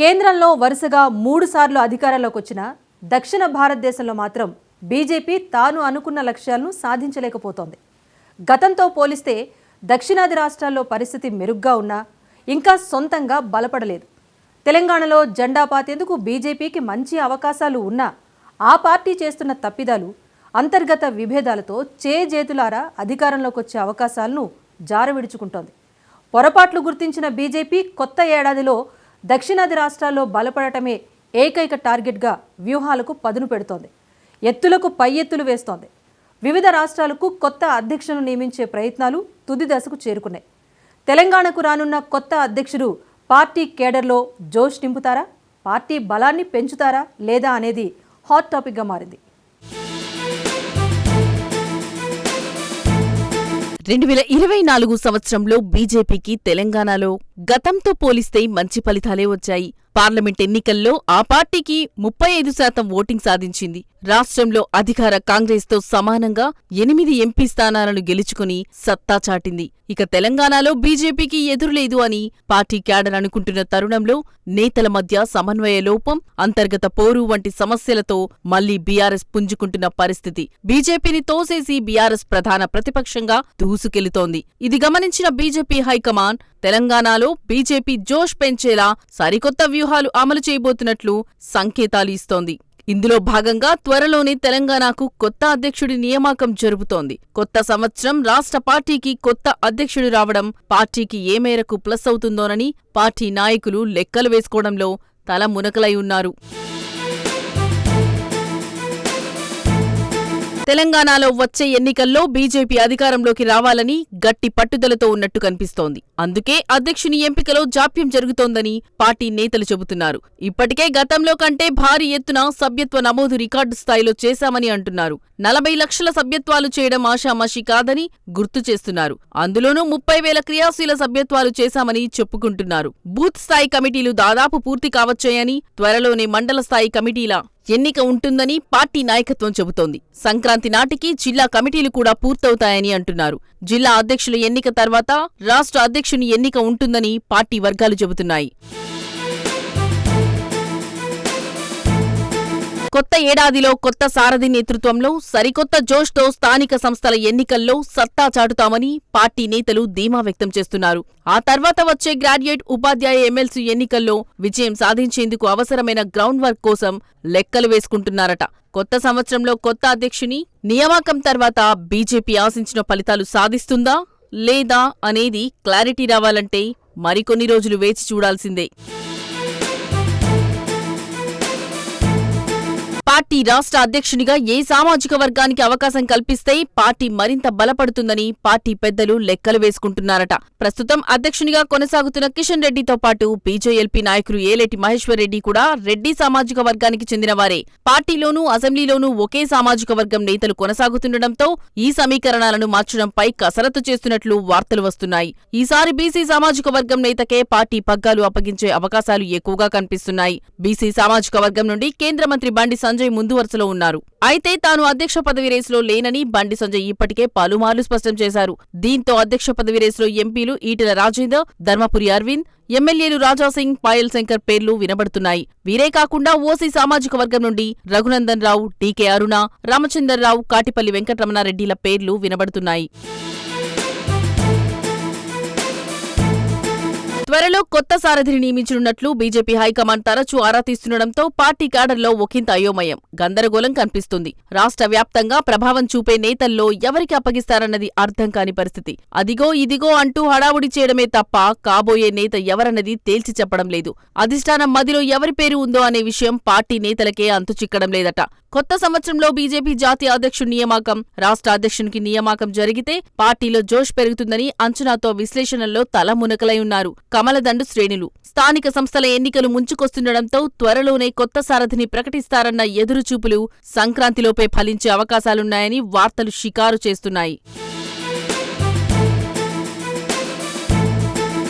కేంద్రంలో వరుసగా మూడుసార్లు అధికారంలోకి వచ్చిన దక్షిణ భారతదేశంలో మాత్రం బీజేపీ తాను అనుకున్న లక్ష్యాలను సాధించలేకపోతోంది. గతంతో పోలిస్తే దక్షిణాది రాష్ట్రాల్లో పరిస్థితి మెరుగ్గా ఉన్నా ఇంకా సొంతంగా బలపడలేదు. తెలంగాణలో జెండా పాతేందుకు బీజేపీకి మంచి అవకాశాలు ఉన్నా ఆ పార్టీ చేస్తున్న తప్పిదాలు అంతర్గత విభేదాలతో చేజేతులారా అధికారంలోకి వచ్చే అవకాశాలను జారవిడుచుకుంటోంది. పొరపాట్లు గుర్తించిన బీజేపీ కొత్త ఏడాదిలో దక్షిణాది రాష్ట్రాల్లో బలపడటమే ఏకైక టార్గెట్గా వ్యూహాలకు పదును పెడుతోంది. ఎత్తులకు పై ఎత్తులు వేస్తోంది. వివిధ రాష్ట్రాలకు కొత్త అధ్యక్షులను నియమించే ప్రయత్నాలు తుది దశకు చేరుకున్నాయి. తెలంగాణకు రానున్న కొత్త అధ్యక్షుడు పార్టీ కేడర్లో జోష్ నింపుతారా? పార్టీ బలాన్ని పెంచుతారా లేదా అనేది హాట్ టాపిక్గా మారింది. రెండు వేల ఇరవై నాలుగు సంవత్సరంలో బీజేపీకి తెలంగాణలో గతంతో పోలిస్తే మంచి ఫలితాలే వచ్చాయి. పార్లమెంట్ ఎన్నికల్లో ఆ పార్టీకి ముప్పై ఐదు శాతం ఓటింగ్ సాధించింది. రాష్ట్రంలో అధికార కాంగ్రెస్తో సమానంగా ఎనిమిది ఎంపీ స్థానాలను గెలుచుకుని సత్తా చాటింది. ఇక తెలంగాణలో బీజేపీకి ఎదురులేదు అని పార్టీ క్యాడర్ అనుకుంటున్న తరుణంలో నేతల మధ్య సమన్వయ లోపం అంతర్గత పోరు వంటి సమస్యలతో మళ్ళీ బీఆర్ఎస్ పుంజుకుంటున్న పరిస్థితి. బీజేపీని తోసేసి బీఆర్ఎస్ ప్రధాన ప్రతిపక్షంగా దూసుకెళుతోంది. ఇది గమనించిన బీజేపీ హైకమాండ్ తెలంగాణలో బీజేపీ జోష్ పెంచేలా సరికొత్త వ్యూహాలు అమలు చేయబోతున్నట్లు సంకేతాలు ఇస్తోంది. ఇందులో భాగంగా త్వరలోనే తెలంగాణకు కొత్త అధ్యక్షుడి నియామకం జరుపుతోంది కొత్త సంవత్సరం రాష్ట్ర పార్టీకి కొత్త అధ్యక్షుడు రావడం పార్టీకి ఏ మేరకు ప్లస్ అవుతుందోనని పార్టీ నాయకులు లెక్కలు వేసుకోవడంలో తల మునకలై ఉన్నారు. తెలంగాణలో వచ్చే ఎన్నికల్లో బీజేపీ అధికారంలోకి రావాలని గట్టి పట్టుదలతో ఉన్నట్టు కనిపిస్తోంది. అందుకే అధ్యక్షుని ఎంపికలో జాప్యం జరుగుతోందని పార్టీ నేతలు చెబుతున్నారు. ఇప్పటికే గతంలో కంటే భారీ ఎత్తున సభ్యత్వ నమోదు రికార్డు స్థాయిలో చేశామని అంటున్నారు. నలభై లక్షల సభ్యత్వాలు చేయడం ఆషామాషి కాదని గుర్తు చేస్తున్నారు. అందులోనూ ముప్పై వేల క్రియాశీల సభ్యత్వాలు చేశామని చెప్పుకుంటున్నారు. బూత్ స్థాయి కమిటీలు దాదాపు పూర్తి కావచ్చాయని త్వరలోనే మండల స్థాయి కమిటీల ఎన్నిక ఉంటుందని పార్టీ నాయకత్వం చెబుతోంది. సంక్రాంతి నాటికి జిల్లా కమిటీలు కూడా పూర్తవుతాయని అంటున్నారు. జిల్లా అధ్యక్షుల ఎన్నిక తర్వాత రాష్ట్ర అధ్యక్షుని ఎన్నిక ఉంటుందని పార్టీ వర్గాలు చెబుతున్నాయి. కొత్త ఏడాదిలో కొత్త సారథి నేతృత్వంలో సరికొత్త జోష్తో స్థానిక సంస్థల ఎన్నికల్లో సత్తా చాటుతామని పార్టీ నేతలు ధీమా వ్యక్తం చేస్తున్నారు. ఆ తర్వాత వచ్చే గ్రాడ్యుయేట్ ఉపాధ్యాయ ఎమ్మెల్సీ ఎన్నికల్లో విజయం సాధించేందుకు అవసరమైన గ్రౌండ్ వర్క్ కోసం లెక్కలు వేసుకుంటున్నారట. కొత్త సంవత్సరంలో కొత్త అధ్యక్షుని నియామకం తర్వాత బీజేపీ ఆశించిన ఫలితాలు సాధిస్తుందా లేదా అనేది క్లారిటీ రావాలంటే మరికొన్ని రోజులు వేచి చూడాల్సిందే. పార్టీ రాష్ట్ర అధ్యక్షునిగా ఏ సామాజిక వర్గానికి అవకాశం కల్పిస్తే పార్టీ మరింత బలపడుతుందని పార్టీ పెద్దలు లెక్కలు వేసుకుంటున్నారట. ప్రస్తుతం అధ్యక్షునిగా కొనసాగుతున్న కిషన్ రెడ్డితో పాటు బీజేఎల్పీ నాయకులు ఏలేటి మహేశ్వర్ రెడ్డి కూడా రెడ్డి సామాజిక వర్గానికి చెందినవారే. పార్టీలోనూ అసెంబ్లీలోనూ ఒకే సామాజిక వర్గం నేతలు కొనసాగుతుండటంతో ఈ సమీకరణాలను మార్చడంపై కసరత్తు చేస్తున్నట్లు వార్తలు వస్తున్నాయి. ఈసారి బీసీ సామాజిక వర్గం నేతకే పార్టీ పగ్గాలు అప్పగించే అవకాశాలు ఎక్కువగా కనిపిస్తున్నాయి. బీసీ సామాజిక వర్గం నుండి కేంద్ర మంత్రి బండి సంజయ్ ముందు వరుసలో ఉన్నారు. అయితే తాను అధ్యక్ష పదవి రేసులో లేనని బండి సంజయ్ ఇప్పటికే పలుమార్లు స్పష్టం చేశారు. దీంతో అధ్యక్ష పదవి రేసులో ఎంపీలు ఈటెల రాజేందర్ ధర్మపురి అరవింద్ ఎమ్మెల్యేలు రాజాసింగ్ పాయల్ శంకర్ పేర్లు వినబడుతున్నాయి. వీరే కాకుండా ఓసీ సామాజిక వర్గం నుండి రఘునందన్ రావు డీకే అరుణ రామచందర్రావు కాటిపల్లి వెంకటరమణారెడ్డిల పేర్లు వినబడుతున్నాయి. త్వరలో కొత్త సారథిని నియమించనున్నట్లు బీజేపీ హైకమాండ్ తరచూ ఆరా తీస్తుండటంతో పార్టీ క్యాడర్లో ఒకంత అయోమయం. గందరగోళం కనిపిస్తుంది. రాష్ట్ర వ్యాప్తంగా ప్రభావం చూపే నేతల్లో ఎవరికి అప్పగిస్తారన్నది అర్థం కాని పరిస్థితి. అదిగో ఇదిగో అంటూ హడావుడి చేయడమే తప్ప కాబోయే నేత ఎవరన్నది తేల్చి చెప్పడం లేదు. అధిష్టానం మదిలో ఎవరి పేరు ఉందో అనే విషయం పార్టీ నేతలకే అంతు చిక్కడం లేదట. కొత్త సంవత్సరంలో బీజేపీ జాతీయ అధ్యక్షుడి నియామకం రాష్ట్ర అధ్యక్షునికి నియామకం జరిగితే పార్టీలో జోష్ పెరుగుతుందని అంచనాతో విశ్లేషణల్లో తల మునకలై ఉన్నారు. కమలదండు శ్రేణులు. స్థానిక సంస్థల ఎన్నికలు ముంచుకొస్తుండటంతో త్వరలోనే కొత్త సారథిని ప్రకటిస్తారన్న ఎదురుచూపులు సంక్రాంతిలోపే ఫలించే అవకాశాలున్నాయని వార్తలు షికారు చేస్తున్నాయి.